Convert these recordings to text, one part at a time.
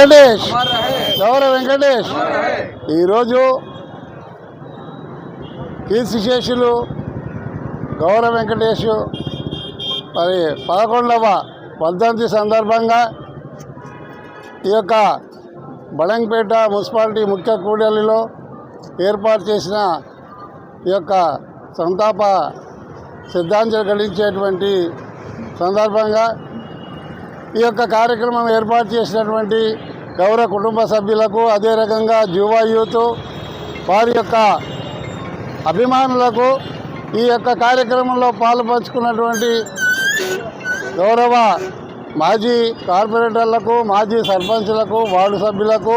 వెంకటేష్. గౌర వెంకటేష్? ఈరోజు కీర్తిశేషులు గౌర వెంకటేష్ మరి పదకొండవ వర్ధంతి సందర్భంగా ఈ యొక్క బళంపేట మున్సిపాలిటీ ముఖ్య కూడలిలో ఏర్పాటు చేసిన ఈ యొక్క సంతాప సిద్ధాంజలి గడించేటువంటి సందర్భంగా యొక్క కార్యక్రమం ఏర్పాటు చేసినటువంటి గౌరవ కుటుంబ సభ్యులకు అదే రకంగా జువా యూత్ వారి యొక్క అభిమానులకు ఈ యొక్క కార్యక్రమంలో పాల్పంచుకున్నటువంటి గౌరవ మాజీ కార్పొరేటర్లకు మాజీ సర్పంచులకు వార్డు సభ్యులకు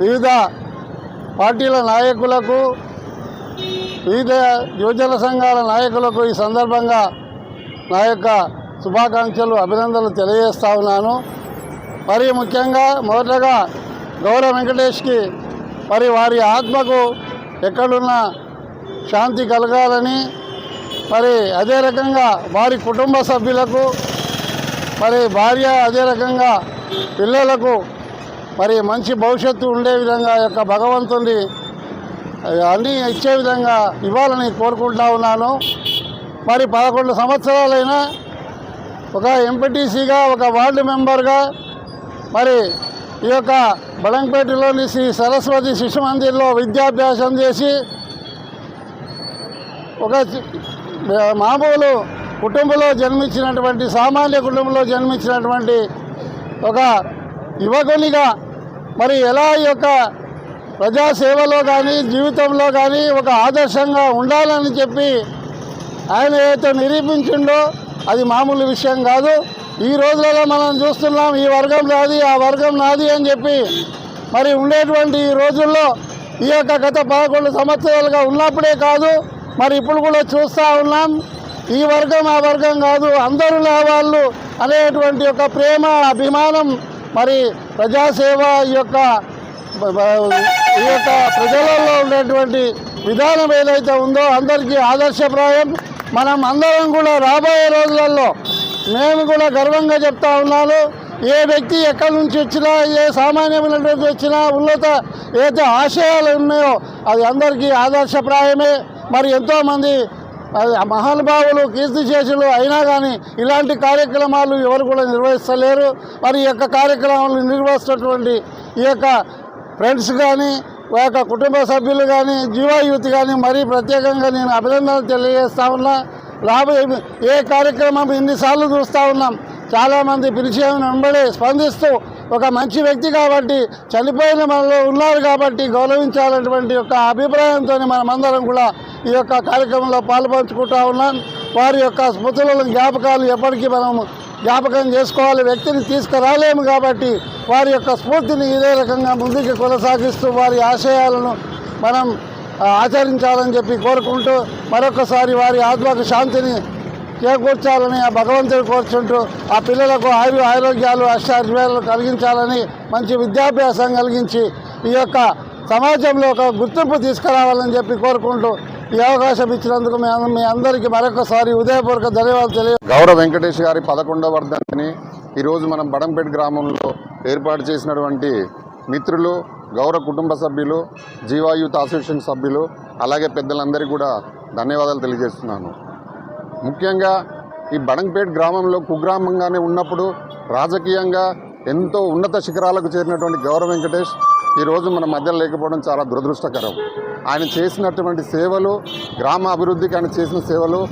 వివిధ పార్టీల నాయకులకు వివిధ యువజన సంఘాల నాయకులకు ఈ సందర్భంగా నా యొక్క శుభాకాంక్షలు అభినందనలు తెలియజేస్తా ఉన్నాను. మరి ముఖ్యంగా మొదటగా గౌరవ వెంకటేష్కి మరి వారి ఆత్మకు ఎక్కడున్న శాంతి కలగాలని మరి అదే రకంగా వారి కుటుంబ సభ్యులకు మరి భార్య అదే రకంగా పిల్లలకు మరి మంచి భవిష్యత్తు ఉండే విధంగా యొక్క భగవంతుని అన్నీ ఇచ్చే విధంగా ఇవ్వాలని కోరుకుంటా ఉన్నాను. మరి పదకొండు సంవత్సరాలైనా ఒక ఎంపీటీసీగా ఒక వార్డు మెంబర్గా మరి ఈ యొక్క బడంపేటలోని శ్రీ సరస్వతి శిశు మందిర్లో విద్యాభ్యాసం చేసి ఒక మామూలు కుటుంబంలో జన్మించినటువంటి సామాన్య కుటుంబంలో జన్మించినటువంటి ఒక యువకునిగా మరి ఎలా ఈ యొక్క ప్రజాసేవలో కానీ జీవితంలో కానీ ఒక ఆదర్శంగా ఉండాలని చెప్పి ఆయన ఏదైతే నిరూపించిండో అది మామూలు విషయం కాదు. ఈ రోజులలో మనం చూస్తున్నాం ఈ వర్గం నాది ఆ వర్గం నాది అని చెప్పి మరి ఉండేటువంటి ఈ రోజుల్లో ఈ యొక్క గత పదకొండు సంవత్సరాలుగా ఉన్నప్పుడే కాదు మరి ఇప్పుడు కూడా చూస్తూ ఉన్నాం. ఈ వర్గం ఆ వర్గం కాదు అందరూ నా వాళ్ళు అనేటువంటి యొక్క ప్రేమ అభిమానం మరి ప్రజాసేవ ఈ యొక్క ఈ యొక్క ప్రజలలో ఉండేటువంటి విధానం ఏదైతే ఉందో అందరికీ ఆదర్శప్రాయం. మనం అందరం కూడా రాబోయే రోజులలో నేను కూడా గర్వంగా చెప్తా ఉన్నాను ఏ వ్యక్తి ఎక్కడి నుంచి వచ్చినా ఏ సామాన్యమైనటువంటి వచ్చినా ఉన్నత ఏదైతే ఆశయాలు ఉన్నాయో అది అందరికీ ఆదర్శప్రాయమే. మరి ఎంతోమంది అది మహానుభావులు కీర్తిశేషులు అయినా కానీ ఇలాంటి కార్యక్రమాలు ఎవరు కూడా నిర్వహిస్తలేరు. మరి ఈ యొక్క కార్యక్రమాలు నిర్వహిస్తున్నటువంటి ఈ యొక్క ఫ్రెండ్స్ కానీ యొక్క కుటుంబ సభ్యులు కానీ జీవా యూత్ కానీ మరీ ప్రత్యేకంగా నేను అభినందనలు తెలియజేస్తా ఉన్నా. రాబోయే ఏ కార్యక్రమం ఇన్నిసార్లు చూస్తూ ఉన్నాం. చాలామంది పిలిచేమని వెంబడి స్పందిస్తూ ఒక మంచి వ్యక్తి కాబట్టి చనిపోయిన మనలో ఉన్నారు కాబట్టి గౌరవించాలన్నటువంటి యొక్క అభిప్రాయంతో మనమందరం కూడా ఈ యొక్క కార్యక్రమంలో పాల్పంచుకుంటా ఉన్నాం. వారి యొక్క స్మృతులను జ్ఞాపకాలు ఎప్పటికీ మనం జ్ఞాపకం చేసుకోవాలి. వ్యక్తిని తీసుకురాలేము కాబట్టి వారి యొక్క స్ఫూర్తిని ఇదే రకంగా ముందుకు కొనసాగిస్తూ వారి ఆశయాలను మనం ఆచరించాలని చెప్పి కోరుకుంటూ మరొకసారి వారి ఆత్మకు శాంతిని చేకూర్చాలని ఆ భగవంతుడు కోరుచుంటూ ఆ పిల్లలకు ఆయు ఆరోగ్యాలు అష్టార్యాలు కలిగించాలని మంచి విద్యాభ్యాసం కలిగించి ఈ యొక్క సమాజంలో ఒక గుర్తింపు తీసుకురావాలని చెప్పి కోరుకుంటూ ఈ అవకాశం ఇచ్చినందుకు మీ అందరికీ మరొకసారి ఉదయపూర్వక ధన్యవాదాలు తెలియ గౌరవ వెంకటేష్ గారి పదకొండవ వర్ధంతిని ఈరోజు మనం బడంపేట గ్రామంలో ఏర్పాటు చేసినటువంటి మిత్రులు గౌరవ కుటుంబ సభ్యులు జీవా యూత్ అసోసియేషన్ సభ్యులు అలాగే పెద్దలందరికీ కూడా ధన్యవాదాలు తెలియజేస్తున్నాను. ముఖ్యంగా ఈ బడంపేట గ్రామంలో కుగ్రామంగానే ఉన్నప్పుడు రాజకీయంగా ఎంతో ఉన్నత శిఖరాలకు చేరినటువంటి గౌరవ వెంకటేష్ ఈరోజు మన మధ్య లేకపోవడం చాలా దురదృష్టకరం. ఆయన చేసినటువంటి సేవలు గ్రామ అభివృద్ధికి ఆయన చేసిన సేవలు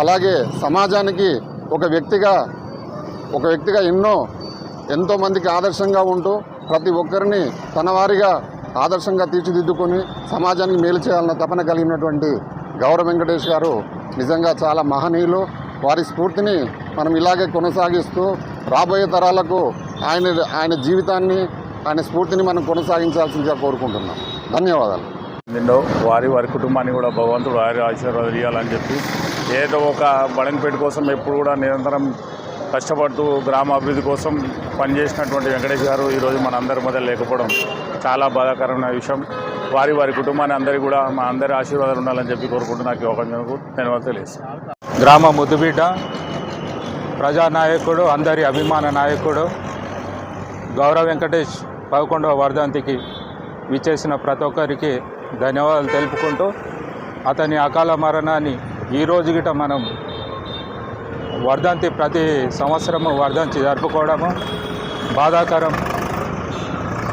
అలాగే సమాజానికి ఒక వ్యక్తిగా ఒక వ్యక్తిగా ఎన్నో ఎంతోమందికి ఆదర్శంగా ఉంటూ ప్రతి ఒక్కరిని తన వారిగా ఆదర్శంగా తీర్చిదిద్దుకొని సమాజానికి మేలు చేయాలన్న తపన కలిగినటువంటి గౌరవ వెంకటేష్ గారు నిజంగా చాలా మహనీయులు. వారి స్ఫూర్తిని మనం ఇలాగే కొనసాగిస్తూ రాబోయే తరాలకు ఆయన ఆయన జీవితాన్ని ఆయన స్ఫూర్తిని మనం కొనసాగించాల్సిందిగా కోరుకుంటున్నాం. ధన్యవాదాలు. నిండో వారి వారి కుటుంబాన్ని కూడా భగవంతుడు వారి ఆశీర్వాదాలు ఇవ్వాలని చెప్పి ఏదో ఒక బడంపేట కోసం ఎప్పుడు కూడా నిరంతరం కష్టపడుతూ గ్రామ అభివృద్ధి కోసం పనిచేసినటువంటి వెంకటేష్ గారు ఈరోజు మన అందరి మధ్య లేకపోవడం చాలా బాధాకరమైన విషయం. వారి వారి కుటుంబాన్ని అందరికీ కూడా మా అందరి ఆశీర్వాదాలు ఉండాలని చెప్పి కోరుకుంటూ నాకు ఒక ధన్యవాదాలు తెలియజేస్తాను. గ్రామ ముద్దుబిడ్డ ప్రజానాయకుడు అందరి అభిమాన నాయకుడు గౌరవ వెంకటేష్ పదకొండవ వర్ధంతికి విచ్చేసిన ప్రతి ఒక్కరికి ధన్యవాదాలు తెలుపుకుంటూ అతని అకాల మరణాన్ని ఈ రోజు గిట మనం వర్ధంతి ప్రతి సంవత్సరము వర్ధంతి జరుపుకోవడము. బాధాకరం.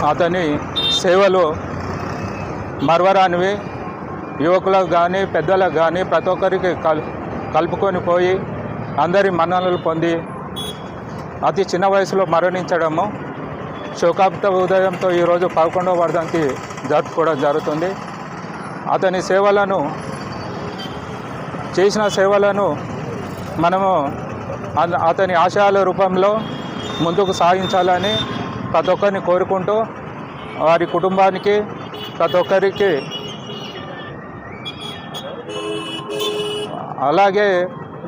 అతని సేవలు మరవరానివి. యువకులకు కానీ పెద్దలకు కానీ ప్రతి ఒక్కరికి కల్ కలుపుకొని పోయి అందరి మన్ననలు పొంది అతి చిన్న వయసులో మరణించడము. శోకాప్త ఉదయంతో ఈరోజు పదకొండవ వర్ధంతి జరుపుకోవడం జరుగుతుంది. అతని సేవలను చేసిన సేవలను మనము అతని ఆశయాల రూపంలో ముందుకు సాగించాలని ప్రతి ఒక్కరిని కోరుకుంటూ వారి కుటుంబానికి ప్రతి ఒక్కరికి అలాగే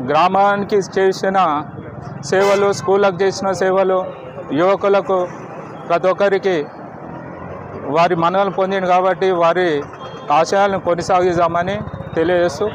గ్రామానికి చేసిన సేవలు స్కూళ్ళకు చేసిన సేవలు యువకులకు ప్రతి ఒక్కరికి వారి మనలు పొందింది కాబట్టి వారి ఆశయాలను కొనసాగిద్దామని తెలియజేస్తూ